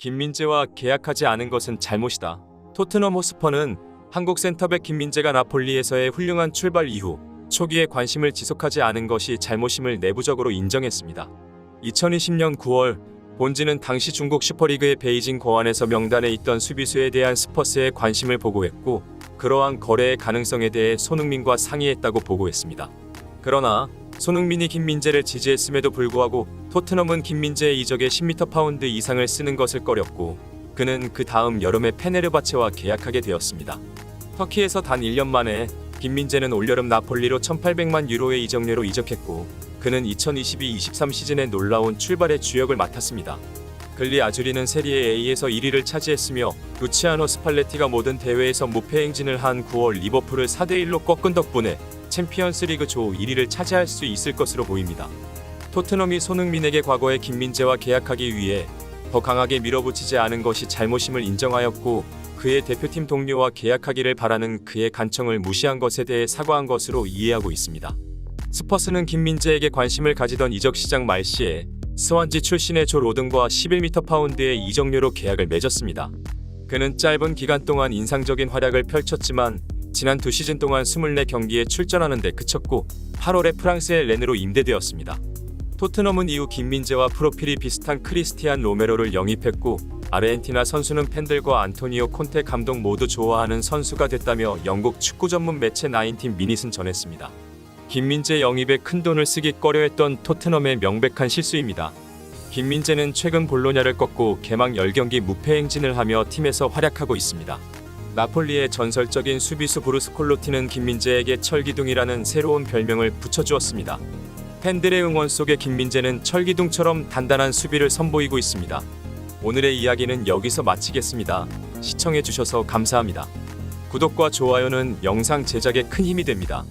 김민재와 계약하지 않은 것은 잘못이다. 토트넘 호스퍼는 한국 센터백 김민재가 나폴리에서의 훌륭한 출발 이후 초기에 관심을 지속하지 않은 것이 잘못임을 내부적으로 인정했습니다. 2020년 9월 본지는 당시 중국 슈퍼리그의 베이징 거안에서 명단에 있던 수비수에 대한 스퍼스의 관심을 보고했고 그러한 거래의 가능성에 대해 손흥민과 상의했다고 보고했습니다. 그러나 손흥민이 김민재를 지지했음에도 불구하고 토트넘은 김민재의 이적에 10m 파운드 이상을 쓰는 것을 꺼렸고 그는 그 다음 여름에 페네르바체와 계약하게 되었습니다. 터키에서 단 1년 만에 김민재는 올여름 나폴리로 1,800만 유로의 이적료로 이적했고 그는 2022-23 시즌에 놀라운 출발의 주역을 맡았습니다. 글리 아주리는 세리에 A에서 1위를 차지했으며 루치아노 스팔레티가 모든 대회에서 무패 행진을 한 9월 리버풀을 4대 1로 꺾은 덕분에 챔피언스 리그 조 1위를 차지할 수 있을 것으로 보입니다. 토트넘이 손흥민에게 과거의 김민재와 계약하기 위해 더 강하게 밀어붙이지 않은 것이 잘못임을 인정하였고 그의 대표팀 동료와 계약하기를 바라는 그의 간청을 무시한 것에 대해 사과한 것으로 이해하고 있습니다. 스퍼스는 김민재에게 관심을 가지던 이적 시장 말 시에 스완지 출신의 조 로든과 11m 파운드의 이적료로 계약을 맺었습니다. 그는 짧은 기간 동안 인상적인 활약을 펼쳤지만 지난 두 시즌 동안 24경기에 출전하는 데 그쳤고 8월에 프랑스의 렌으로 임대되었습니다. 토트넘은 이후 김민재와 프로필이 비슷한 크리스티안 로메로를 영입했고 아르헨티나 선수는 팬들과 안토니오 콘테 감독 모두 좋아하는 선수가 됐다며 영국 축구 전문 매체 나인틴 미닛은 전했습니다. 김민재 영입에 큰 돈을 쓰기 꺼려했던 토트넘의 명백한 실수입니다. 김민재는 최근 볼로냐를 꺾고 개막 10경기 무패 행진을 하며 팀에서 활약하고 있습니다. 나폴리의 전설적인 수비수 브루스 콜로티는 김민재에게 철기둥이라는 새로운 별명을 붙여주었습니다. 팬들의 응원 속에 김민재는 철기둥처럼 단단한 수비를 선보이고 있습니다. 오늘의 이야기는 여기서 마치겠습니다. 시청해주셔서 감사합니다. 구독과 좋아요는 영상 제작에 큰 힘이 됩니다.